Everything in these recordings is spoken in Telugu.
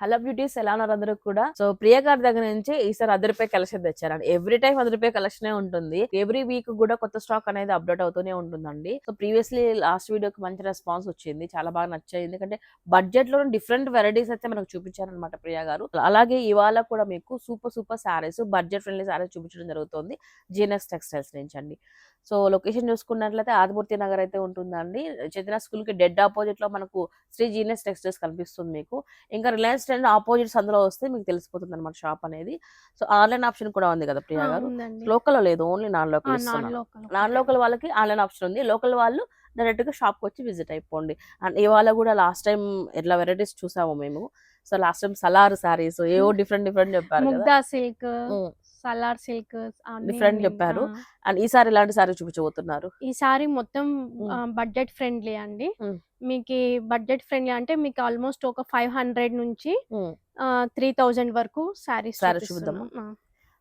హలో బ్యూటీస్ ఎలా ఉన్నారు అందరూ కూడా? సో ప్రియ గారి దగ్గర నుంచి ఈసారి అర్ధ రూపాయి కలెక్షన్ తెచ్చారండి. ఎవ్రీ టైం అర్ధ రూపాయి కలెక్షన్ ఉంటుంది. ఎవ్రీ వీక్ కూడా కొత్త స్టాక్ అనేది అప్డేట్ అవుతూనే ఉంటుందండి. సో ప్రీవియస్లీ లాస్ట్ వీడియోకి మంచి రెస్పాన్స్ వచ్చింది. చాలా బాగా నచ్చాయి. ఎందుకంటే బడ్జెట్లో డిఫరెంట్ వెరైటీస్ అయితే మనకు చూపించారనమాట ప్రియ గారు. అలాగే ఇవాళ కూడా మీకు super super sarees budget friendly sarees చూపించడం జరుగుతుంది. జిఎన్ఎస్ టెక్స్టైల్స్ నుంచి అండి. సో లొకేషన్ చూసుకున్నట్లయితే ఆదిమూర్తి నగర్ అయితే ఉంటుందండి. చైతన్య స్కూల్కి డెడ్ ఆపోజిట్లో మనకు శ్రీ జీనియస్ టెక్స్టైల్స్ కనిపిస్తుంది మీకు. ఇంకా రిలయన్స్ ట్రెండ్ ఆపోజిట్స్ అందులో వస్తే మీకు తెలిసిపోతుంది అనమాట షాప్ అనేది. సో ఆన్లైన్ ఆప్షన్ కూడా ఉంది కదా ప్రియా గారు? లోకల్ లేదు only non local non local వాళ్ళకి ఆన్లైన్ ఆప్షన్ ఉంది. లోకల్ వాళ్ళు డైరెక్ట్గా షాప్కి వచ్చి విజిట్ అయిపోండి. అండ్ ఇవాళ కూడా లాస్ట్ టైం ఎట్లా వెరైటీస్ చూసాము మేము. So last time Salaar saris ఏవో డిఫరెంట్ డిఫరెంట్ చెప్పారు సిల్క్. సలార్ సిల్క్ Different చెప్పారు. అండ్ ఈసారి ఇలాంటి సారీ చూపించబోతున్నారు? ఈ సారీ మొత్తం. బడ్జెట్ ఫ్రెండ్లీ అండి. మీకు బడ్జెట్ ఫ్రెండ్లీ అంటే మీకు ఆల్మోస్ట్ ఒక ఫైవ్ హండ్రెడ్ నుంచి. త్రీ థౌజండ్ వరకు సారీస్ Sarees చూద్దామా?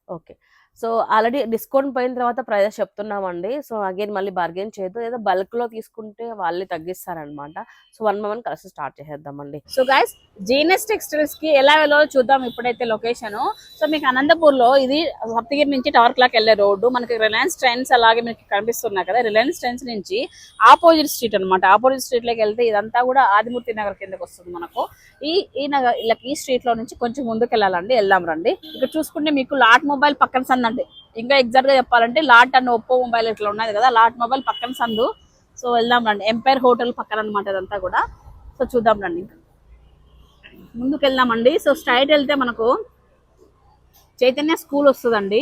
ఓకే సో ఆల్రెడీ డిస్కౌంట్ పోయిన తర్వాత ప్రైజెస్ చెప్తున్నామండి. సో అగైన్ మళ్ళీ బార్గెన్ చేయదు ఏదో బల్క్లో తీసుకుంటే వాళ్ళే తగ్గిస్తారనమాట సో వన్ వన్ కలిసి స్టార్ట్ చేసేద్దామండి. సో గైస్ జీనస్ టెక్స్టైల్స్కి ఎలా వెళ్ళాలో చూద్దాం ఇప్పుడైతే లొకేషన్. సో మీకు అనంతపూర్లో ఇది సప్తగిరి నుంచి టవర్ క్లాక్ వెళ్ళే రోడ్డు. మనకి రిలయన్స్ ట్రెండ్స్ అలాగే మీకు కనిపిస్తున్నాయి కదా. రిలయన్స్ ట్రెండ్స్ నుంచి ఆపోజిట్ స్ట్రీట్ అన్నమాట. ఆపోజిట్ స్ట్రీట్లోకి వెళ్తే ఇదంతా కూడా ఆదిమూర్తి నగర్ కిందకి వస్తుంది మనకు. ఈ ఈ నగర్ ఇలా ఈ స్ట్రీట్లో నుంచి కొంచెం ముందుకు వెళ్ళాలండి వెళ్దాం రండి. ఇక్కడ చూసుకుంటే మీకు లాట్ మొబైల్ పక్కన సన్న ఉందండి. ఇంకా ఎగ్జాక్ట్గా చెప్పాలంటే లాట్ అండ్ ఒప్పో మొబైల్ ఇట్లా ఉన్నది కదా లాట్ మొబైల్ పక్కన సందు. సో వెళ్దాం రండి. ఎంపైర్ హోటల్ పక్కన అనమాట ఇదంతా కూడా. సో చూద్దాం రండి ఇంకా. ముందుకు వెళ్దామండి. సో స్ట్రైట్ వెళ్తే మనకు చైతన్య స్కూల్ వస్తుందండి.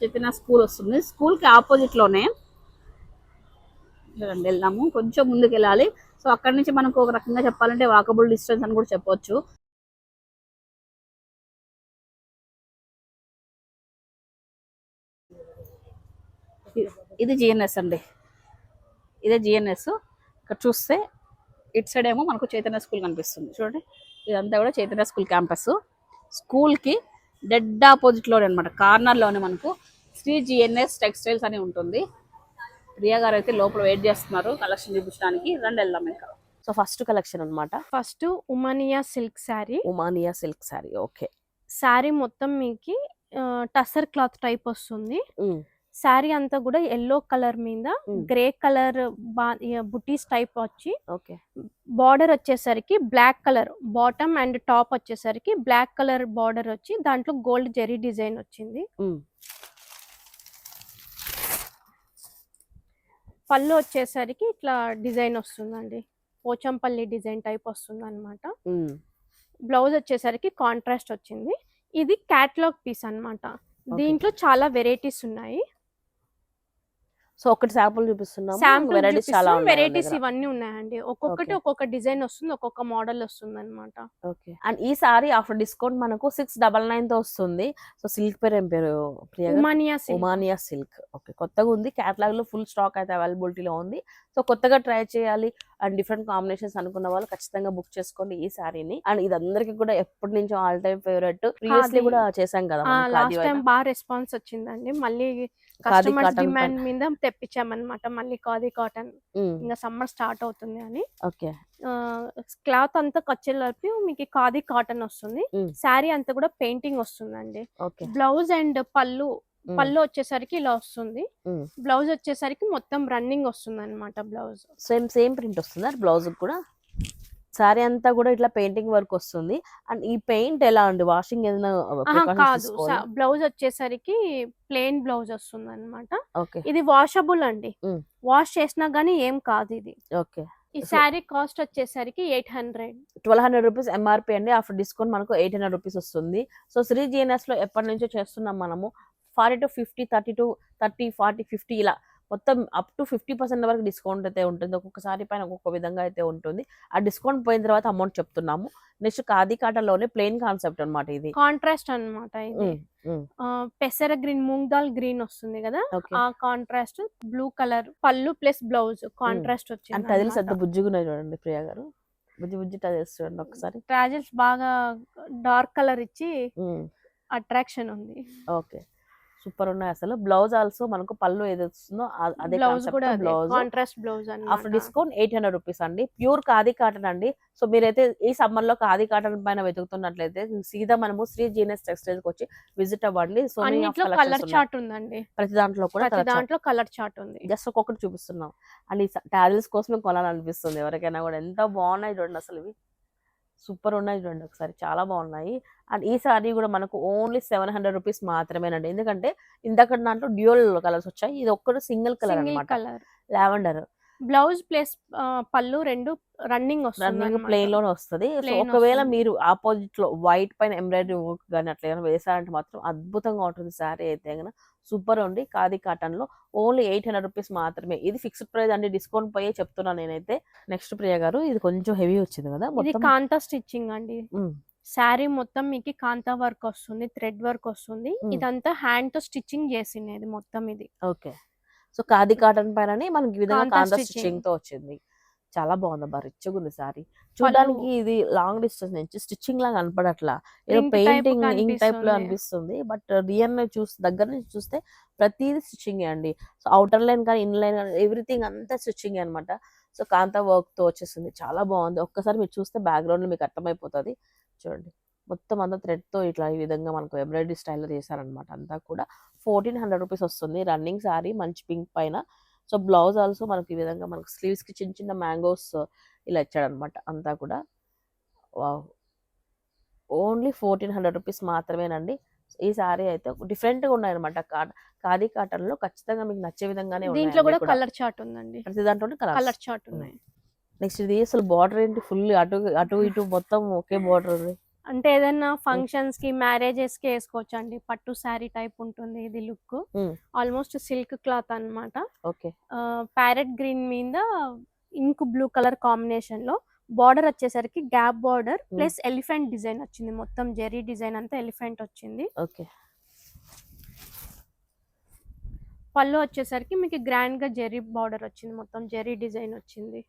చైతన్య స్కూల్ వస్తుంది. స్కూల్కి ఆపోజిట్లోనే రండి వెళ్దాము. కొంచెం ముందుకు వెళ్ళాలి. సో అక్కడ నుంచి మనకు ఒక రకంగా చెప్పాలంటే వాకబుల్ డిస్టెన్స్ అని కూడా చెప్పొచ్చు. ఇది- జిఎన్ఎస్ అండి. ఇదే జిఎన్ఎస్ ఇక్కడ చూస్తే ఇటు సైడ్ ఏమో మనకు చైతన్య స్కూల్ కనిపిస్తుంది. చూడండి. ఇదంతా కూడా చైతన్య స్కూల్ క్యాంపస్ స్కూల్కి డెడ్ ఆపోజిట్లోనే అనమాట కార్నర్లోనే మనకు శ్రీ జిఎన్ఎస్ టెక్స్టైల్స్ అని ఉంటుంది. ప్రియా గారు అయితే లోపల వెయిట్ చేస్తున్నారు. కలెక్షన్ చూపించడానికి. రండి వెళ్దాం ఇంకా. సో ఫస్ట్ కలెక్షన్ అన్నమాట. ఫస్ట్ ఉమానియా సిల్క్ శారీ ఉమానియా సిల్క్ సారీ ఓకే శారీ మొత్తం మీకు టసర్ క్లాత్ టైప్ వస్తుంది. శారీ అంతా కూడా ఎల్లో కలర్ మీద. గ్రే కలర్ బుటీస్ టైప్ వచ్చి ఓకే. బార్డర్ వచ్చేసరికి black colour bottom and top వచ్చేసరికి బ్లాక్ కలర్ బార్డర్ వచ్చి దాంట్లో గోల్డ్ జెరీ డిజైన్ వచ్చింది. పళ్ళు వచ్చేసరికి ఇట్లా డిజైన్ వస్తుందండి. పోచంపల్లి డిజైన్ టైప్ వస్తుంది అనమాట బ్లౌజ్ వచ్చేసరికి కాంట్రాస్ట్ వచ్చింది. ఇది క్యాట్లాగ్ పీస్ అన్నమాట. దీంట్లో చాలా వెరైటీస్ ఉన్నాయి. సో ఒకటి శాంపుల్ చూపిస్తున్నాము. శాంపుల్ వెరైటీస్ చాలా వెరైటీస్ ఇవన్నీ ఉన్నాయండి. ఒక్కొక్కటి. ఒక్కొక్క డిజైన్ వస్తుంది ఒక్కొక్క మోడల్ వస్తుంది అనమాట ఓకే. అండ్ ఈ సారీ ఆఫ్టర్ డిస్కౌంట్ మనకు సిక్స్ డబల్ నైన్తో వస్తుంది. సో సిల్క్ పేరు ఏం పేరు ప్రియ గారు? ఉమానియా సిల్క్. ఓకే. కొత్తగా ఉంది. క్యాటలాగ్లో ఫుల్ స్టాక్ అయితే అవైలబిలిటీలో ఉంది. సో కొత్తగా ట్రై చేయాలి. అండ్ డిఫరెంట్ కాంబినేషన్స్ అనుకున్న వాళ్ళు ఖచ్చితంగా బుక్ చేసుకోండి ఈ సారీని. అండ్ ఇది అందరికి కూడా ఎప్పటి నుంచో ఆల్ టైమ్ ఫేవరెట్. ప్రీవియస్లీ. కూడా చేశాం కదా లాస్ట్ టైం. బాగా రెస్పాన్స్ వచ్చిందండి. మళ్ళీ కస్టమర్స్ డిమాండ్ మీద తెప్పించామన్నమాట. మళ్ళీ కాదీ కాటన్ ఇంకా సమ్మర్ స్టార్ట్ అవుతుంది అని. ఓకే. క్లాత్ అంతా కచ్చెలపి మీకు కాదీ కాటన్ వస్తుంది. శారీ అంతా కూడా పెయింటింగ్ వస్తుందండి. బ్లౌజ్ అండ్ పళ్ళు. పళ్ళు వచ్చేసరికి ఇలా వస్తుంది. బ్లౌజ్ వచ్చేసరికి మొత్తం రన్నింగ్ వస్తుంది అనమాట బ్లౌజ్. సేమ్ సేమ్ ప్రింట్ వస్తుందా బ్లౌజ్ కూడా? సారీ అంతా కూడా ఇట్లా పెయింటింగ్ వర్క్ వస్తుంది. అండ్ ఈ పెయింట్ ఎలా అండి? వాషింగ్ ఏదైనా కాదు? బ్లౌజ్ వచ్చేసరికి ప్లెయిన్ బ్లౌజ్ వస్తుంది అనమాట ఇది వాషబుల్ అండి. వాష్ చేసినా గానీ ఏం కాదు ఇది. ఓకే. ఈ శారీ కాస్ట్ వచ్చేసరికి eight hundred. Twelve hundred rupees MRP అండి. ఆఫ్టర్ డిస్కౌంట్ మనకు ఎయిట్ హండ్రెడ్ రూపీస్ వస్తుంది. సో శ్రీ జిఎన్ఎస్లో ఎప్పటి నుంచో చేస్తున్నాం మనము. Forty to fifty thirty to thirty forty fifty ఇలా మొత్తం అప్ టు ఫిఫ్టీ పర్సెంట్ వరకు డిస్కౌంట్ అయితే ఉంటుంది. ఒక్కొక్కసారి పైన ఒక్కొక్క విధంగా అయితే ఉంటుంది. ఆ డిస్కౌంట్ పోయిన తర్వాత అమౌంట్ చెప్తున్నాము. నెక్స్ట్ ఖాదీ కాటన్లోనే ప్లెయిన్ కాన్సెప్ట్ అన్నమాట ఇది. కాంట్రాస్ట్ అన్నమాట ఇది. పెసర గ్రీన్ మూంగ్ దాల్ గ్రీన్ వస్తుంది కదా? ఆ కాంట్రాస్ట్ బ్లూ కలర్ పళ్ళు ప్లస్ బ్లౌజ్ కాంట్రాస్ట్ వచ్చింది టజిల్స్ అంత బుజ్జిగున్నాయి చూడండి ప్రియా గారు. బుజ్జి బుజ్జి టజిల్స్ చూడండి ఒకసారి. ట్రాజెల్స్ బాగా డార్క్ కలర్ ఇచ్చి అట్రాక్షన్ ఉంది. ఓకే. సూపర్ ఉన్నాయి అసలు. బ్లౌజ్ ఆల్సో మనకు పళ్ళు ఏది వస్తుందో ఆ- అదే blouse blouse. Contrast blouse after discount eight hundred rupees అండి. ప్యూర్ ఖాదీ కాటన్ అండి. సో మీరైతే ఈ సమ్మర్లో ఖాదీ కాటన్ పైన వెతుకుతున్నట్లయితే సీదా మనము శ్రీ జీనస్ టెక్స్టైల్స్కి వచ్చి విజిట్ అవ్వండి. సో కలర్ చార్ట్ ఉందండి. ప్రతి దాంట్లో కూడా దాంట్లో కలర్ చార్ట్ ఉంది. జస్ట్ ఒక్కొక్కటి చూపిస్తున్నాం. అండ్ ఈ టాజిల్స్ కోసమే కొనాలనిపిస్తుంది ఎవరికైనా కూడా. ఎంత బాగున్నాయి చూడండి అసలు ఇవి. సూపర్ ఉన్నాయి చూడండి ఒకసారి చాలా బాగున్నాయి. అండ్ ఈ సారీ కూడా మనకు ఓన్లీ సెవెన్ హండ్రెడ్ రూపీస్ మాత్రమేనండి. ఎందుకంటే ఇందాక దాంట్లో డ్యూయల్ కలర్స్ వచ్చాయి. ఇది ఒక్కటి single colour colour. Lavender. Blouse plus pallu రెండు రన్నింగ్ వస్తుంది రన్నింగ్. ప్లెయిన్లోనే వస్తుంది. సో ఒకవేళ. మీరు ఆపోజిట్లో వైట్ పైన ఎంబ్రాయిడరీ వర్క్ కానీ అట్లా ఏమైనా వేసారంటే మాత్రం అద్భుతంగా ఉంటుంది శారీ అయితే కనుక సూపర్ ఉంది. ఖాదీ కాటన్లో ఓన్లీ ఎయిట్ హండ్రెడ్ రూపీస్ మాత్రమే. ఇది ఫిక్స్డ్ ప్రైస్ అండి. డిస్కౌంట్ పోయే చెప్తున్నాను నేనైతే. నెక్స్ట్ ప్రియ గారు ఇది కొంచెం హెవీ వచ్చింది కదా ఇది కాంతా స్టిచ్చింగ్ అండి. శారీ మొత్తం మీకు కాంతా వర్క్ వస్తుంది థ్రెడ్ వర్క్ వస్తుంది. ఇదంతా హ్యాండ్తో స్టిచ్చింగ్ చేసింది మొత్తం ఇది. ఓకే. సో ఖాదీ కాటన్ పైన మనకి విధంగా కాంతా. స్టిచ్చింగ్. తో వచ్చింది. చాలా బాగుంది అబ్బా రిచ్గా ఉంది సారీ. చూడడానికి ఇది లాంగ్ డిస్టెన్స్ నుంచి స్టిచ్చింగ్ లాగా కనపడట్లా. ఏదో పెయింటింగ్ ఇంక్ టైప్లో. అనిపిస్తుంది. బట్ రియల్ చూసి దగ్గర నుంచి చూస్తే ప్రతిదీ స్టిచ్చింగ్ అండి. సో అవుటర్ లైన్ కానీ ఇన్ లైన్ కానీ ఎవ్రీథింగ్ అంతా స్టిచ్చింగ్ అన్నమాట. సో కాంతా వర్క్తో వచ్చేసింది. చాలా బాగుంది. ఒక్కసారి మీరు చూస్తే బ్యాక్గ్రౌండ్లో మీకు అర్థమైపోతుంది. చూడండి. మొత్తం అంతా థ్రెడ్తో ఇట్లా ఈ విధంగా మనకు ఎంబ్రాయిడరీ స్టైల్లో చేశారనమాట అంతా కూడా. ఫోర్టీన్ హండ్రెడ్ రూపీస్ వస్తుంది. రన్నింగ్ సారీ మంచి పింక్ పైన. సో బ్లౌజ్ ఆల్సో మనకి ఈ విధంగా మనకు స్లీవ్స్కి చిన్న చిన్న మ్యాంగోస్ ఇలా ఇచ్చాడనమాట అంతా కూడా. ఓన్లీ ఫోర్టీన్ హండ్రెడ్ రూపీస్ మాత్రమేనండి. ఈ సారీ అయితే డిఫరెంట్గా ఉన్నాయన్నమాట. కా- ఖాదీ కాటన్లో ఖచ్చితంగా మీకు నచ్చే విధంగానే దీంట్లో కూడా. కలర్ చార్ట్ ఉందండి. ప్రతి దాంట్లో కలర్ కలర్ చార్ట్ ఉన్నాయి. నెక్స్ట్ ఇది అసలు బార్డర్ ఏంటి? ఫుల్ అటు అటు ఇటు మొత్తం ఒకే బార్డర్ ఉంది. అంటే ఏదైనా ఫంక్షన్స్కి మ్యారేజెస్కి వేసుకోవచ్చు అండి పట్టు శారీ టైప్ ఉంటుంది ఇది లుక్. ఆల్మోస్ట్ సిల్క్ క్లాత్ అన్నమాట. ఓకే. ప్యారెట్ గ్రీన్ మీద ఇంక్ బ్లూ కలర్ కాంబినేషన్లో బార్డర్ వచ్చేసరికి gap border plus elephant design వచ్చింది. మొత్తం జెరీ డిజైన్ అంతా ఎలిఫెంట్ వచ్చింది. ఓకే. పళ్ళు వచ్చేసరికి మీకు గ్రాండ్గా జెరీ బార్డర్ వచ్చింది. మొత్తం జెరీ డిజైన్ వచ్చింది.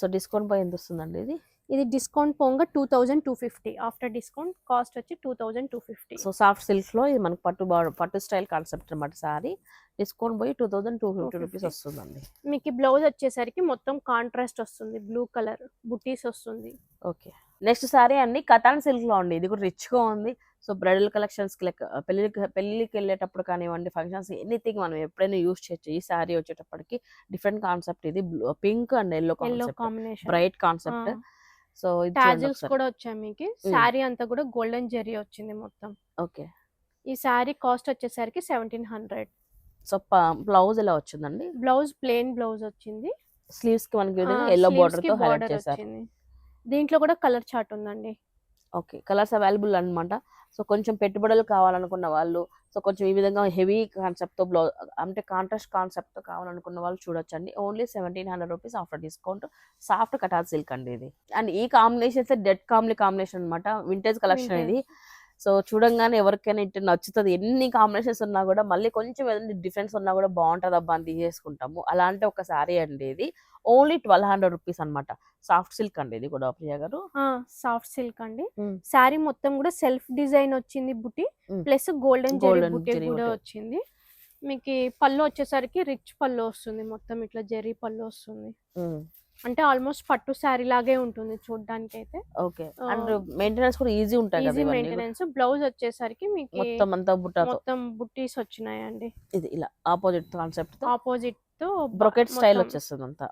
సో డిస్కౌంట్ పై ఎంత వస్తుందండి ఇది? ఇది డిస్కౌంట్ పోగా two thousand two fifty. After discount cost వచ్చి two thousand two fifty. So soft సిల్క్లో ఇది మనకు పట్టు పట్టు స్టైల్ కాన్సెప్ట్ అనమాట సారీ. డిస్కౌంట్ పోయి two thousand two fifty 250. Rupees వస్తుందండి. మీకు బ్లౌజ్ వచ్చేసరికి మొత్తం కాంట్రాస్ట్ వస్తుంది. బ్లూ కలర్ బుటీస్ వస్తుంది. ఓకే. నెక్స్ట్ సారీ అండి కతాన్ సిల్క్లో అండి. ఇది కూడా రిచ్గా ఉంది. సో బ్రైడల్ కలెక్షన్స్ లెక్క పెళ్ళికి పెళ్ళికి వెళ్ళేటప్పుడు కానివ్వండి ఫంక్షన్స్ ఎనీథింగ్ మనం ఎప్పుడైనా యూస్ చేయొచ్చు. ఈ సారీ వచ్చేటప్పటికి డిఫరెంట్ కాన్సెప్ట్ ఇది. Pink and yellow combination. Bright concept. So tassels. కూడా వచ్చాయి మీకు. శారీ అంతా కూడా గోల్డెన్ జెరీ వచ్చింది మొత్తం. ఓకే. ఈ శారీ కాస్ట్ వచ్చేసరికి సెవెంటీన్ హండ్రెడ్. సో బ్లౌజ్ ఎలా వచ్చిందండి? బ్లౌజ్ ప్లెయిన్ బ్లౌజ్ వచ్చింది. స్లీవ్స్కి మనకి ఎల్లో బార్డర్తో హైలైట్ చేశారు. దీంట్లో కూడా కలర్ చార్ట్ ఉందండి. ఓకే కలర్స్ అవైలబుల్ అన్నమాట. సో కొంచెం పెట్టుబడులు కావాలనుకున్న వాళ్ళు సో కొంచెం ఈ విధంగా హెవీ కాన్సెప్ట్తో బ్లౌజ్ అంటే కాంట్రాస్ట్ కాన్సెప్ట్తో కావాలనుకున్న వాళ్ళు చూడొచ్చండి. Only seventeen hundred rupees after discount. Soft Qatar silk అండి ఇది. అండ్ ఈ కాంబినేషన్ డెడ్ కాంబ్లీ కాంబినేషన్ అన్నమాట. వింటేజ్ కలెక్షన్ ఇది. సో చూడంగానే ఎవరికైనా ఇటు నచ్చుతుంది. ఎన్ని కాంబినేషన్స్ ఉన్నా కూడా మళ్ళీ కొంచెం ఏదైనా డిఫరెన్స్ ఉన్నా కూడా బాగుంటుంది అబ్బా అని తీసేసుకుంటాము. అలాంటి ఒక సారీ అండి ఇది. ఓన్లీ ట్వెల్వ్ హండ్రెడ్ రూపీస్ అనమాట సాఫ్ట్ సిల్క్ అండి ఇది కూడా ప్రియ గారు. సాఫ్ట్ సిల్క్ అండి. శారీ మొత్తం కూడా సెల్ఫ్ డిజైన్ వచ్చింది బుట్టి. ప్లస్ గోల్డెన్ జరీ కూడా. వచ్చింది. మీకు పళ్ళు వచ్చేసరికి రిచ్ పళ్ళు వస్తుంది. మొత్తం ఇట్లా జెరీ పళ్ళు వస్తుంది. అంటే ఆల్మోస్ట్ పట్టు శారీ లాగే ఉంటుంది చూడడానికి అయితే ఓకే అండ్ మెయింటెనెన్స్ కూడా ఈజీ ఉంటాయి కదా ఈజీ. మెయింటెనెన్స్. బ్లౌజ్ వచ్చేసరికి మీకు మొత్తం అంతా బుట్టాతో మొత్తం బుట్టీస్ వచ్చినాయండి. ఇది ఇలా ఆపోజిట్ కాన్సెప్ట్తో ఆపోజిట్తో బ్రొకెట్ స్టైల్ వచ్చేస్తుంది అంతా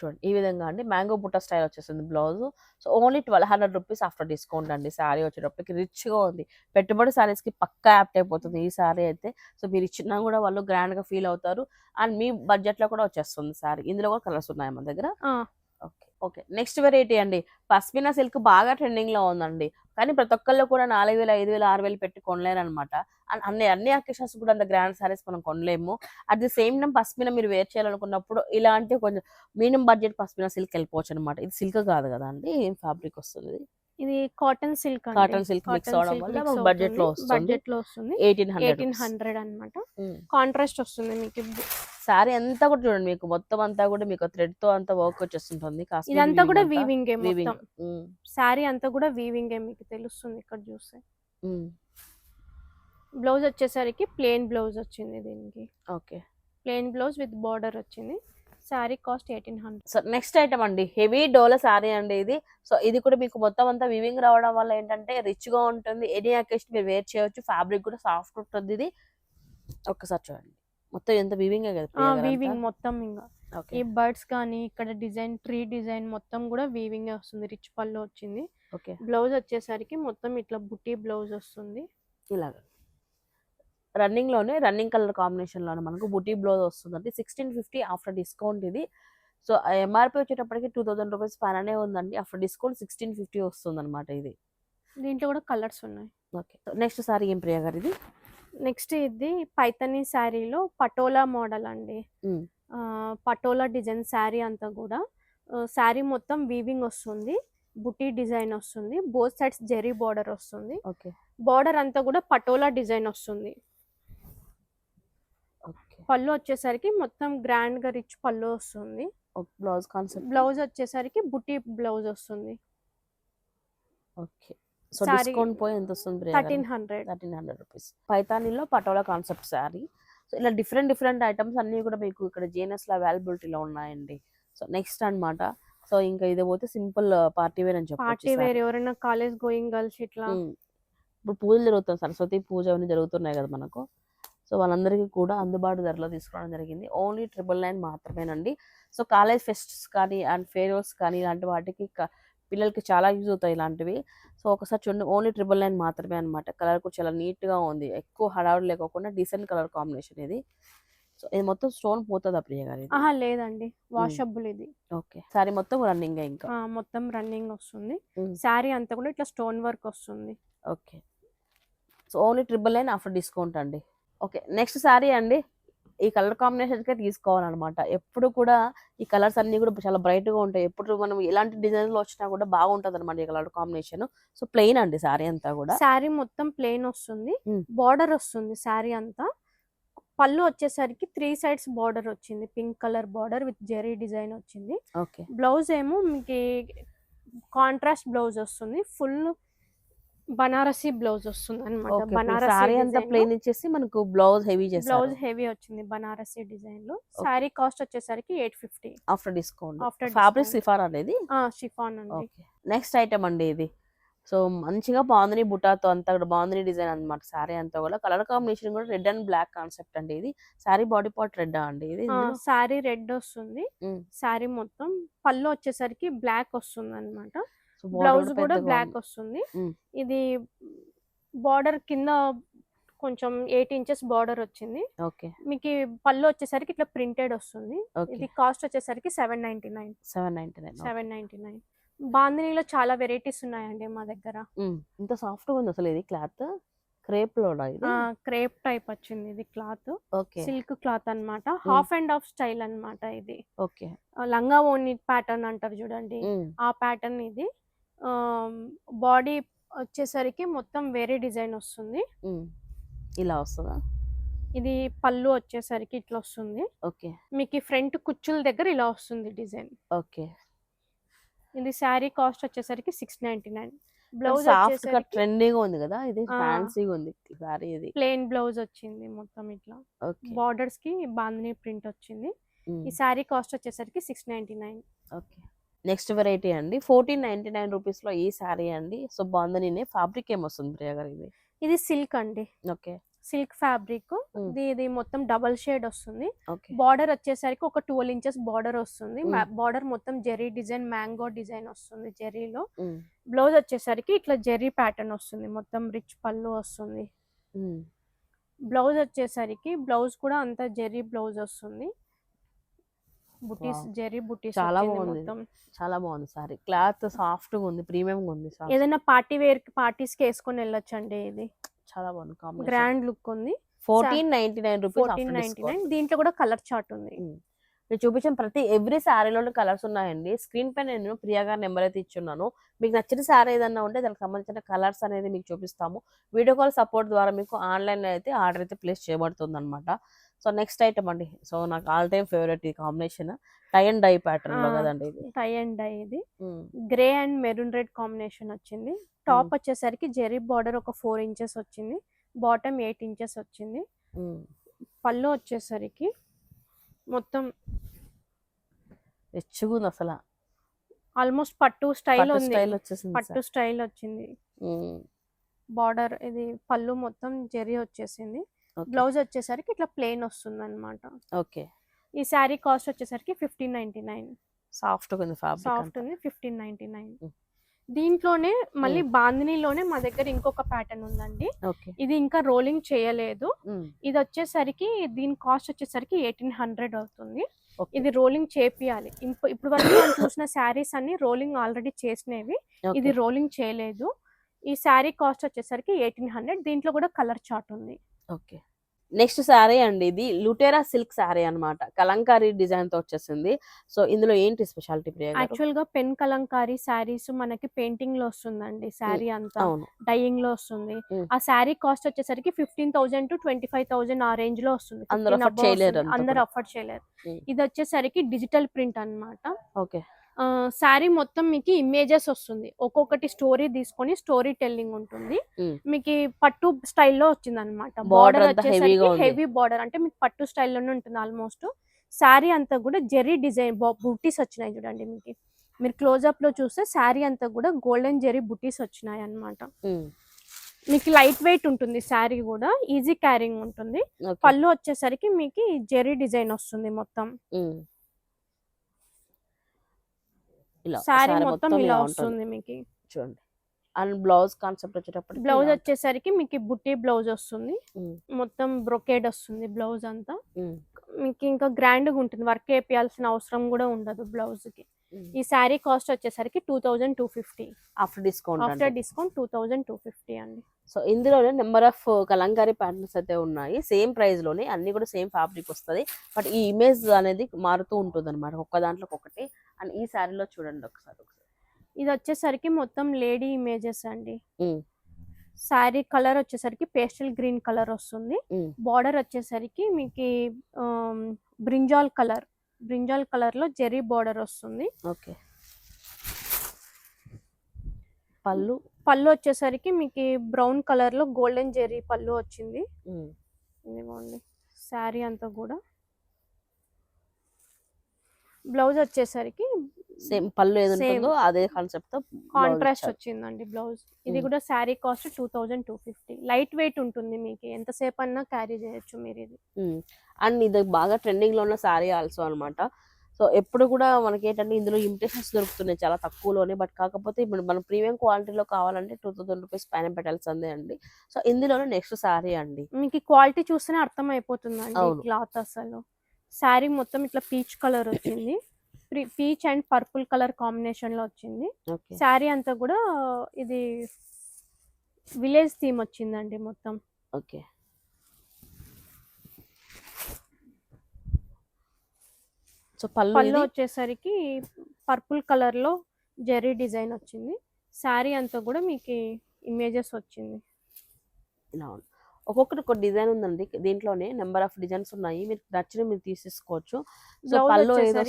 చూడండి. ఈ విధంగా అండి. మ్యాంగో బుట్ట స్టైల్ వచ్చేస్తుంది blouse. So only twelve hundred rupees after discount అండి శారీ వచ్చేటప్పటికి. రిచ్గా ఉంది. పెట్టుబడి సారీస్కి పక్కా యాప్ట్ అయిపోతుంది ఈ సారీ అయితే. సో మీరు ఇచ్చినా కూడా వాళ్ళు గ్రాండ్గా ఫీల్ అవుతారు. అండ్ మీ బడ్జెట్లో కూడా వచ్చేస్తుంది సారీ ఇందులో కూడా కలర్స్ ఉన్నాయి మన దగ్గర? ఓకే. ఓకే. నెక్స్ట్ వెరైటీ అండి. పస్మినా సిల్క్ బాగా ట్రెండింగ్లో ఉందండి. కానీ ప్రతి ఒక్కళ్ళు కూడా నాలుగు వేలు ఐదు వేలు ఆరు వేలు పెట్టి కొనలేరు అనమాట అన్ని అన్ని అకేషన్స్ కూడా అంత గ్రాండ్ సారీస్ మనం కొనలేము. At the same time pashmina మీరు వేర్ చేయాలనుకున్నప్పుడు ఇలాంటి కొంచెం మీడియం బడ్జెట్ పస్మినా సిల్క్ వెళ్ళిపోవచ్చు అనమాట ఇది సిల్క్ కాదు కదా అండి? ఏం ఫ్యాబ్రిక్ వస్తుంది? ఇది cotton silk cotton silk mix అవడం వల్ల బడ్జెట్లో వస్తుంది. బడ్జెట్లో వస్తుంది. ఎయిటీన్ ఎయిటీన్ హండ్రెడ్ హండ్రెడ్ అనమాట కాంట్రాస్ట్ వస్తుంది మీకు. శారీ అంతా కూడా చూడండి మీకు. మొత్తం అంతా కూడా మీకు థ్రెడ్తో అంతా వర్క్ వచ్చేస్తుంటుంది. ఇదంతా కూడా. వీవింగ్ ఉమ్, శారీ అంతా కూడా వీవింగ్ మీకు తెలుస్తుంది ఇక్కడ చూస్తే. బ్లౌజ్ వచ్చేసరికి ప్లెయిన్ బ్లౌజ్ వచ్చింది దీనికి. Okay. Plain blouse with border వచ్చింది. Sari cost eighteen hundred so next item అండి. హెవీ డోల శారీ అండి ఇది. సో ఇది కూడా మీకు మొత్తం అంతా వివింగ్ రావడం వల్ల ఏంటంటే రిచ్గా ఉంటుంది. ఎనీ అకేషన్ మీరు వేర్ చేయొచ్చు ఫ్యాబ్రిక్ కూడా సాఫ్ట్ ఉంటుంది ఇది. ఒక్కసారి చూడండి. మొత్తం ఎంత వివింగ్ కదా వీవింగ్ మొత్తం ఇంకా. ఓకే ఈ బర్డ్స్ కానీ ఇక్కడ డిజైన్ ట్రీ డిజైన్ మొత్తం కూడా వీవింగ్ వస్తుంది. రిచ్ పళ్ళు వచ్చింది. ఓకే బ్లౌజ్ వచ్చేసరికి మొత్తం ఇట్లా బుట్టి బ్లౌజ్ వస్తుంది. ఇలాగ. రన్నింగ్లోనే రన్నింగ్ కలర్ కాంబినేషన్లోనే మనకు బుటీ బ్లౌజ్ వస్తుందండి. సిక్స్టీన్ ఫిఫ్టీ ఆఫ్టర్ డిస్కౌంట్ ఇది. సో ఎంఆర్పి వచ్చేటప్పటికి టూ థౌసండ్ రూపీస్ పైననే ఉందండి. ఆఫ్టర్ డిస్కౌంట్ సిక్స్టీన్ ఫిఫ్టీ వస్తుంది అనమాట ఇది. దీంట్లో కూడా కలర్స్ ఉన్నాయి. ఓకే నెక్స్ట్ సారీ ఏం ప్రియ గారు ఇది నెక్స్ట్ ఇది పైతనీ శారీలో పటోలా మోడల్ అండి. పటోలా డిజైన్ శారీ అంతా కూడా. శారీ మొత్తం వీవింగ్ వస్తుంది బుటీ డిజైన్ వస్తుంది బోత్ సైడ్స్ జెరీ బార్డర్ వస్తుంది. ఓకే. బార్డర్ అంతా కూడా పటోలా డిజైన్ వస్తుంది. పళ్ళు వచ్చేసరికి మొత్తం గ్రాండ్గా రిచ్ పళ్ళు వస్తుంది. Blouse concept. బ్లౌజ్ వచ్చేసరికి బుటీ బ్లౌజ్ వస్తుంది. ఓకే. సో డిస్కౌంట్ పోయి ఎంత వస్తుంది thirteen hundred. Thirteen hundred rupees. పైతానీలో patola concept sari. So ఇలా డిఫరెంట్ డిఫరెంట్ ఐటమ్స్ అన్ని కూడా మీకు ఇక్కడ జేఎన్ఎస్లో అవైలబిలిటీలో ఉన్నాయండి. సో నెక్స్ట్ అన్నమాట. సో ఇంకా ఇది పోతే సింపుల్ పార్టీ వేర్ అని పార్టీ చెప్పొచ్చు వేర్ ఎవరైనా కాలేజ్ గోయింగ్ గర్ల్స్ ఇట్లా. ఇప్పుడు పూజలు జరుగుతాయి సరస్వతి పూజ అవన్నీ జరుగుతున్నాయి కదా మనకు. సో వాళ్ళందరికీ కూడా అందుబాటు ధరలో తీసుకోవడం జరిగింది. ఓన్లీ ట్రిపుల్ నైన్ మాత్రమేనండి. సో కాలేజ్ ఫెస్ట్స్ కానీ అండ్ ఫేర్వెల్స్ కానీ ఇలాంటి వాటికి పిల్లలకి చాలా యూజ్ అవుతాయి ఇలాంటివి. సో ఒకసారి చూడండి ఓన్లీ ట్రిపుల్ నైన్ మాత్రమే అనమాట కలర్ కూడా చాలా neat గా ఉంది. ఎక్కువ హడావుడి లేకోకుండా డీసెంట్ కలర్ కాంబినేషన్ ఇది. సో ఇది మొత్తం స్టోన్ పోతుందా ప్రియ గారు ఆహా లేదండి. వాషబుల్ ఇది. ఓకే. సారీ మొత్తం రన్నింగ్ ఇంకా? మొత్తం రన్నింగ్ వస్తుంది. శారీ అంతా కూడా ఇట్లా స్టోన్ వర్క్ వస్తుంది. Okay. So only triple nine after discount అండి. ఓకే నెక్స్ట్ శారీ అండి. ఈ కలర్ కాంబినేషన్కే తీసుకోవాలన్నమాట. ఎప్పుడు కూడా ఈ కలర్స్ అన్ని కూడా చాలా bright గా ఉంటాయి. ఎప్పుడు మనం ఎలాంటి designs లో వచ్చినా కూడా బాగుంటుంది అనమాట ఈ కలర్ కాంబినేషన్. సో ప్లెయిన్ అండి శారీ అంతా కూడా. శారీ మొత్తం ప్లెయిన్ వస్తుంది. బార్డర్ వస్తుంది శారీ అంతా. పళ్ళు వచ్చేసరికి త్రీ సైడ్స్ బార్డర్ వచ్చింది. Pink colour border with zari design వచ్చింది. ఓకే. బ్లౌజ్ ఏమో మీకు కాంట్రాస్ట్ బ్లౌజ్ వస్తుంది. ఫుల్ బనారసి బ్లౌజ్ వస్తుంది అనమాట బనారసి అంతా ప్లెయిన్ ఇచ్చేసి మనకు బ్లౌజ్ హెవీ బ్లౌజ్ చేస్తారు హెవీ వచ్చింది బనారసి డిజైన్లో శారీ కాస్ట్ వచ్చేసరికి eight fifty. After discount. After fabric. సిఫార్ అనేది? షిఫాన్ అండి. ఓకే. నెక్స్ట్ ఐటమ్ అండి ఇది. సో మంచిగా బాగుంది బుటాతో అంతా కూడా బాగుంది డిజైన్ అన్నమాట. శారీ అంతా కూడా. కలర్ కాంబినేషన్ కూడా రెడ్ అండ్ బ్లాక్ కాన్సెప్ట్ అండి ఇది. శారీ బాడీ పార్ట్ రెడ్ అండి ఇది? శారీ రెడ్ వస్తుంది. శారీ మొత్తం పళ్ళు వచ్చేసరికి బ్లాక్ వస్తుంది అనమాట బ్లౌజ్ కూడా బ్లాక్. వస్తుంది. ఇది బార్డర్ కింద కొంచెం ఎయిట్ ఇంచెస్ బార్డర్ వచ్చింది. ఓకే. మీకు పళ్ళు వచ్చేసరికి ఇట్లా ప్రింటెడ్ వస్తుంది. ఇది కాస్ట్ వచ్చేసరికి seven ninety nine seven ninety nine seven ninety nine బాందినీలో చాలా వెరైటీస్ ఉన్నాయండి మా దగ్గర. ఇంత సాఫ్ట్గా ఉంది అసలు ఇది క్లాత్? క్రేప్ ఇది? క్రేప్ టైప్ వచ్చింది ఇది క్లాత్. ఓకే. సిల్క్ క్లాత్ అన్నమాట. హాఫ్ అండ్ హాఫ్ స్టైల్ అన్నమాట ఇది. ఓకే. లంగా ఓని ప్యాటర్న్ అంటారు చూడండి. ఆ ప్యాటర్న్ ఇది. బాడీ వచ్చేసరికి మొత్తం వేరే డిజైన్ వస్తుంది. ఇలా వస్తుందా? ఇది పళ్ళు వచ్చేసరికి ఇట్లా వస్తుంది. ఓకే. మీకు ఫ్రంట్ కుచ్చుల దగ్గర ఇలా వస్తుంది డిజైన్. ఓకే. ఇది శారీ కాస్ట్ వచ్చేసరికి సిక్స్ నైన్టీ నైన్ బ్లౌజ్ సాఫ్ట్గా వచ్చేసరికి ట్రెండింగ్ ఉంది కదా? ఇది. ఫ్యాన్సీగా ఉంది సారీ ఇది. ప్లెయిన్ బ్లౌజ్ వచ్చింది మొత్తం ఇట్లా. ఓకే. బార్డర్స్కి బాందిని ప్రింట్ వచ్చింది. ఈ శారీ కాస్ట్ వచ్చేసరికి six ninety nine okay. Next variety అండి. ఫోర్టీన్ నైన్టీ నైన్ రూపీస్లో ఈ శారీ అండి. సో బాగుందని ఫ్యాబ్రిక్ ఏమొస్తుంది ప్రియ గారు ఇది? ఇది సిల్క్ అండి. ఓకే. Silk fabric. ఇది మొత్తం డబల్ షేడ్ వస్తుంది. బార్డర్ వచ్చేసరికి ఒక ట్వెల్వ్ ఇంచెస్ బార్డర్ వస్తుంది. బార్డర్ మొత్తం జెరీ డిజైన్ మ్యాంగో డిజైన్ వస్తుంది జెరీలో బ్లౌజ్ వచ్చేసరికి ఇట్లా జెరీ ప్యాటర్న్ వస్తుంది. మొత్తం రిచ్ పళ్ళు వస్తుంది. బ్లౌజ్ వచ్చేసరికి బ్లౌజ్ కూడా అంతా జెరీ బ్లౌజ్ వస్తుంది. బుటీస్. జెరీ బుటీస్ చాలా బాగుంది. చాలా బాగుంది సారీ. క్లాత్ సాఫ్ట్గా ఉంది ప్రీమియం గా ఉంది. ఏదైనా పార్టీ వేర్ పార్టీస్కి వేసుకొని వెళ్ళొచ్చు అండి ఇది. చాలా బాగుంది గ్రాండ్ లుక్ ఉంది. Fourteen ninety nine rupees ninety nine. దీంట్లో కూడా కలర్ చార్ట్ ఉంది. మీరు చూపించిన ప్రతి ఎవ్రీ శారీలోనే కలర్స్ ఉన్నాయండి. స్క్రీన్ పైన నేను ప్రియా గారి నెంబర్ అయితే ఇచ్చున్నాను. మీకు నచ్చిన శారీ ఏదన్నా ఉంటే దానికి సంబంధించిన కలర్స్ అనేది మీకు చూపిస్తాము. వీడియో కాల్ సపోర్ట్ ద్వారా మీకు ఆన్లైన్ అయితే ఆర్డర్ అయితే ప్లేస్ చేయబడుతుంది అనమాట సో నెక్స్ట్ ఐటమ్ అండి. సో నాకు ఆల్ టైమ్ ఫేవరెట్ ఈ కాంబినేషన్ టై అండ్ డై ప్యాటర్న్లో. కదండి ఇది. టై అండ్ డై ఇది. Grey and maroon red combination వచ్చింది. టాప్ వచ్చేసరికి జెరీ బార్డర్ ఒక ఫోర్ ఇంచెస్ వచ్చింది. బాటమ్ ఎయిట్ ఇంచెస్ వచ్చింది. పళ్ళు వచ్చేసరికి మొత్తం రిచ్గా ఉంది అసలు. ఆల్మోస్ట్ పట్టు స్టైల్ పట్టు ఉంది. పట్టు స్టైల్ వచ్చింది. బార్డర్ ఇది పళ్ళు మొత్తం జెరీ వచ్చేసింది. బ్లౌజ్ వచ్చేసరికి ఇట్లా ప్లెయిన్ వస్తుంది అనమాట ఓకే. ఈ శారీ కాస్ట్ వచ్చేసరికి ఫిఫ్టీన్ నైన్టీ నైన్. సాఫ్ట్ ఉంది సాఫ్ట్ ఉంది ఫిఫ్టీన్ నైన్టీ నైన్. దీంట్లోనే మళ్ళీ బాందినీలోనే మా దగ్గర ఇంకొక ప్యాటర్న్ ఉందండి. ఇది ఇంకా రోలింగ్ చేయలేదు. ఇది వచ్చేసరికి దీని కాస్ట్ వచ్చేసరికి ఎయిటీన్ హండ్రెడ్ అవుతుంది. ఇది రోలింగ్ చేపియాలి. ఇంప- ఇప్పుడు వరకు మనం చూసిన శారీస్ అన్ని రోలింగ్ ఆల్రెడీ చేసినవి. ఇది రోలింగ్ చేయలేదు. ఈ శారీ కాస్ట్ వచ్చేసరికి ఎయిటీన్ హండ్రెడ్. దీంట్లో కూడా కలర్ చార్ట్ ఉంది. ఓకే. నెక్స్ట్ శారీ అండి ఇది లుటేరా సిల్క్ శారీ అన్నమాట కలంకారీ డిజైన్తో వచ్చేసింది సో ఇందులో ఏంటి స్పెషాలిటీ? యాక్చువల్గా పెన్ కలంకారీ శారీస్ మనకి పెయింటింగ్లో వస్తుందండి శారీ అంతా డైయింగ్లో వస్తుంది. ఆ శారీ కాస్ట్ వచ్చేసరికి fifteen thousand to twenty five thousand ఆ రేంజ్లో వస్తుంది అందరూ 15 afford above చేయలేరు వస్తుంది. అంత అందరూ కూడా. అఫోర్డ్ చేయలేరు. ఇది వచ్చేసరికి డిజిటల్ ప్రింట్ అన్నమాట ఓకే శారీ మొత్తం మీకు ఇమేజెస్ వస్తుంది. ఒక్కొక్కటి స్టోరీ తీసుకొని స్టోరీ టెల్లింగ్ ఉంటుంది. మీకు పట్టు స్టైల్లో వచ్చింది అనమాట బార్డర్ వచ్చేసరికి. హెవీ బార్డర్ అంటే మీకు పట్టు స్టైల్లోనే ఉంటుంది ఆల్మోస్ట్ శారీ అంతా కూడా జెరీ డిజైన్ బుటీస్ వచ్చినాయి చూడండి మీకు. మీరు క్లోజ్అప్లో చూస్తే శారీ అంతా కూడా గోల్డెన్ జెరీ బుటీస్ వచ్చినాయి అన్నమాట. ఉమ్, మీకు లైట్ వెయిట్ ఉంటుంది శారీ కూడా. ఈజీ క్యారింగ్ ఉంటుంది. పళ్ళు వచ్చేసరికి మీకు జెరీ డిజైన్ వస్తుంది మొత్తం. ఇలా saree మొత్తం ఇలా. వస్తుంది మీకు. చూడండి. అండ్ బ్లౌజ్ కాన్సెప్ట్ వచ్చేటప్పుడు బ్లౌజ్ వచ్చేసరికి మీకు బుట్టి బ్లౌజ్ వస్తుంది. మొత్తం బ్రొకేడ్ వస్తుంది బ్లౌజ్ అంతా. మీకు ఇంకా గ్రాండ్గా ఉంటుంది. వర్క్ వేపియాల్సిన అవసరం కూడా ఉండదు బ్లౌజ్కి ఈ శారీ కాస్ట్ వచ్చేసరికి two thousand two fifty. After discount after discount two thousand two fifty అండి. సో ఇందులోనే నెంబర్ ఆఫ్ కలంకారీ ప్యాటర్న్స్ అయితే ఉన్నాయి. సేమ్ ప్రైస్లోనే అన్ని కూడా సేమ్ ఫ్యాబ్రిక్ వస్తుంది. బట్ ఈ ఇమేజ్ అనేది మారుతూ ఉంటుంది అనమాట ఒక్క దాంట్లో ఒకటి అండ్ ఈ శారీలో చూడండి ఒకసారి ఒకసారి. ఇది వచ్చేసరికి మొత్తం లేడీ ఇమేజెస్ అండి. శారీ కలర్ వచ్చేసరికి పేస్టల్ గ్రీన్ కలర్ వస్తుంది. బార్డర్ వచ్చేసరికి మీకు బ్రింజాల్ కలర్ బ్రింజాల్ కలర్లో జెరీ బార్డర్ వస్తుంది. ఓకే. పళ్ళు? పళ్ళు వచ్చేసరికి మీకు బ్రౌన్ కలర్లో గోల్డెన్ జెరీ పళ్ళు వచ్చింది. ఇదిగోండి శారీ అంతా కూడా. బ్లౌజ్ వచ్చేసరికి సేమ్ పళ్ళు ఏది. ఉంటుందో అదే కాన్సెప్ట్తో కాంట్రాస్ట్ వచ్చిందండి బ్లౌజ్. ఇది Mm. కూడా sari cost two thousand two fifty. Light weight ఉంటుంది మీకు ఎంతసేపు అన్నా క్యారీ చేయొచ్చు మీరు ఇది. అండ్ ఇది బాగా ట్రెండింగ్లో ఉన్న శారీ ఆల్సో అన్నమాట. సో ఎప్పుడు కూడా మనకి ఏంటంటే ఇందులో ఇమిటేషన్స్ దొరుకుతున్నాయి చాలా తక్కువలోనే. బట్ కాకపోతే ఇప్పుడు మనం ప్రీమియం క్వాలిటీలో కావాలంటే టూ థౌసండ్ రూపీస్ పైన పెట్టాల్సిందే అండి. సో ఇందులోనే నెక్స్ట్ శారీ అండి. మీకు క్వాలిటీ చూస్తేనే అర్థం అయిపోతుందండి అవును. క్లాత్ అసలు. శారీ మొత్తం ఇట్లా పీచ్ కలర్ వచ్చింది. పీచ్ అండ్ పర్పుల్ కలర్ కాంబినేషన్లో వచ్చింది. శారీ అంతా కూడా ఇది విలేజ్ థీమ్ వచ్చిందండి మొత్తం. ఓకే. సో పళ్ళు వచ్చేసరికి పర్పుల్ కలర్లో జెరీ డిజైన్ వచ్చింది. శారీ అంతా కూడా మీకు ఇమేజెస్ వచ్చింది. ఇలా. ఒక్కొక్కటి ఒక డిజైన్ ఉందండి. దీంట్లోనే నెంబర్ ఆఫ్ డిజైన్స్ ఉన్నాయి. మీరు నచ్చిన మీరు తీసేసుకోవచ్చు. సో పళ్ళు ఏది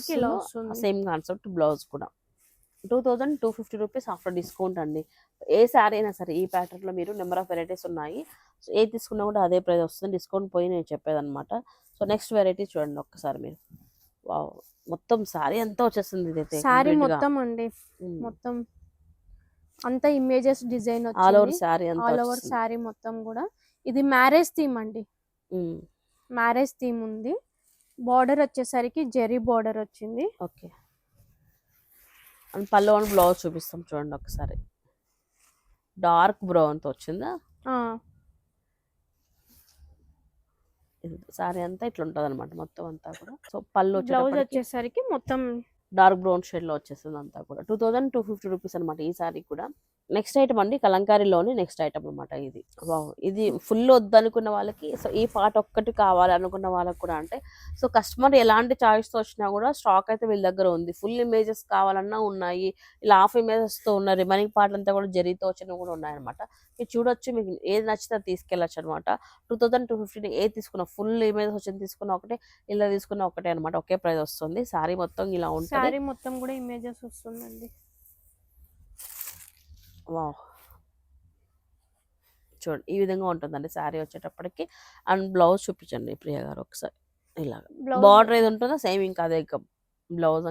సేమ్ కాన్సెప్ట్ బ్లౌజ్ కూడా. Two thousand two fifty rupees after discount అండి. ఏ శారీ అయినా సరే ఈ pattern లో మీరు నెంబర్ ఆఫ్ వెరైటీస్ ఉన్నాయి. సో ఏ తీసుకున్నా కూడా అదే ప్రైస్ వస్తుంది. డిస్కౌంట్ పోయి నేను చెప్పేది అనమాట సో నెక్స్ట్ వెరైటీ చూడండి ఒక్కసారి మీరు. వావ్! మొత్తం శారీ అంతా వచ్చేస్తుంది ఇదైతే శారీ. మొత్తం అండి. మొత్తం అంతా images design all over sari all over. Sari మొత్తం కూడా. ఇది మ్యారేజ్ థీమ్ అండి. మ్యారేజ్ థీమ్ ఉంది. బార్డర్ వచ్చేసరికి జెరీ బార్డర్ వచ్చింది. ఓకే. పళ్ళు అని బ్లౌజ్ చూపిస్తాం చూడండి ఒకసారి. డార్క్ బ్రౌన్తో వచ్చిందా సారీ అంతా ఇట్లా ఉంటది అనమాట మొత్తం అంతా కూడా. సో పళ్ళు బ్లౌజ్ వచ్చేసరికి మొత్తం డార్క్ బ్రౌన్ షేడ్లో వచ్చేస్తుంది అంతా కూడా. Two thousand two fifty rupees అనమాట ఈ సారీ కూడా. నెక్స్ట్ ఐటమ్ అండి కలంకారీలోని నెక్స్ట్ ఐటమ్ అనమాట ఇది. వావ్ ఇది ఫుల్ వద్దనుకున్న వాళ్ళకి సో ఈ పార్ట్ ఒక్కటి కావాలనుకున్న వాళ్ళకి కూడా అంటే సో కస్టమర్ ఎలాంటి చాయిస్తో వచ్చినా కూడా స్టాక్ అయితే వీళ్ళ దగ్గర ఉంది. ఫుల్ ఇమేజెస్ కావాలన్నా ఉన్నాయి. ఇలా హాఫ్ ఇమేజెస్తో ఉన్న రిమైనింగ్ పార్ట్ అంతా కూడా జరిగితో వచ్చినవి కూడా ఉన్నాయన్నమాట. మీరు చూడొచ్చు మీకు ఏది నచ్చితే తీసుకెళ్ళచ్చు అనమాట టూ థౌసండ్ టూ ఫిఫ్టీన్ ఏ తీసుకున్న ఫుల్ ఇమేజెస్ వచ్చింది తీసుకున్న ఒకటే ఇలా తీసుకున్న ఒకటే అనమాట ఒకే ప్రైస్ వస్తుంది. సారీ మొత్తం ఇలా ఉంటుంది. సారీ మొత్తం కూడా ఇమేజెస్ వస్తుందండి. వావ్. చూడండి ఈ విధంగా ఉంటుందండి శారీ వచ్చేటప్పటికి. అండ్ బ్లౌజ్ చూపించండి ప్రియ గారు ఒకసారి. ఇలాగ. బార్డర్ ఏది ఉంటుందో సేమ్ ఇంకా అదే బ్లౌజ్.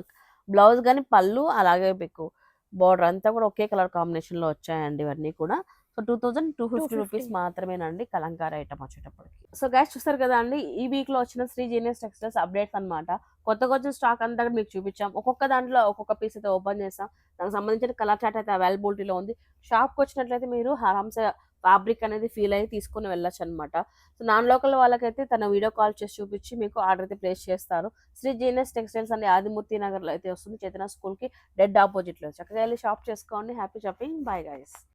బ్లౌజ్ కానీ పళ్ళు అలాగే మీకు బార్డర్ అంతా కూడా ఒకే కలర్ కాంబినేషన్లో వచ్చాయండి ఇవన్నీ కూడా. So two thousand two fifty 250. Rupees మాత్రమేనండి కలంకారీ ఐటమ్ వచ్చేటప్పటికి. సో గ్యాస్ చూస్తారు కదా అండి ఈ వీక్లో వచ్చిన శ్రీ జీనియస్ టెక్స్టైల్స్ అప్డేట్స్ అన్నమాట. కొత్త కొత్త స్టాక్ అంతా మీకు చూపించాం. ఒక్కొక్క దాంట్లో ఒక్కొక్క పీస్ అయితే ఓపెన్ చేస్తాం దానికి సంబంధించిన కలర్ చాట్ అయితే అవైలబిలిటీలో ఉంది. షాప్కి వచ్చినట్లయితే మీరు ఆరామ్సే ఫ్యాబ్రిక్ అనేది ఫీల్ అయ్యి తీసుకుని వెళ్ళొచ్చు అనమాట సో నాన్ లోకల్ వాళ్ళకైతే తన వీడియో కాల్ చేసి చూపించి మీకు ఆర్డర్ అయితే ప్లేస్ చేస్తారు. శ్రీ జీనియస్ టెక్స్టైల్స్ అనే ఆదిమూర్తి నగర్లో అయితే వస్తుంది. చేతన స్కూల్కి డెడ్ ఆపోజిట్లో చక్కగా వెళ్ళి షాప్ చేసుకోండి. Happy shopping bye guys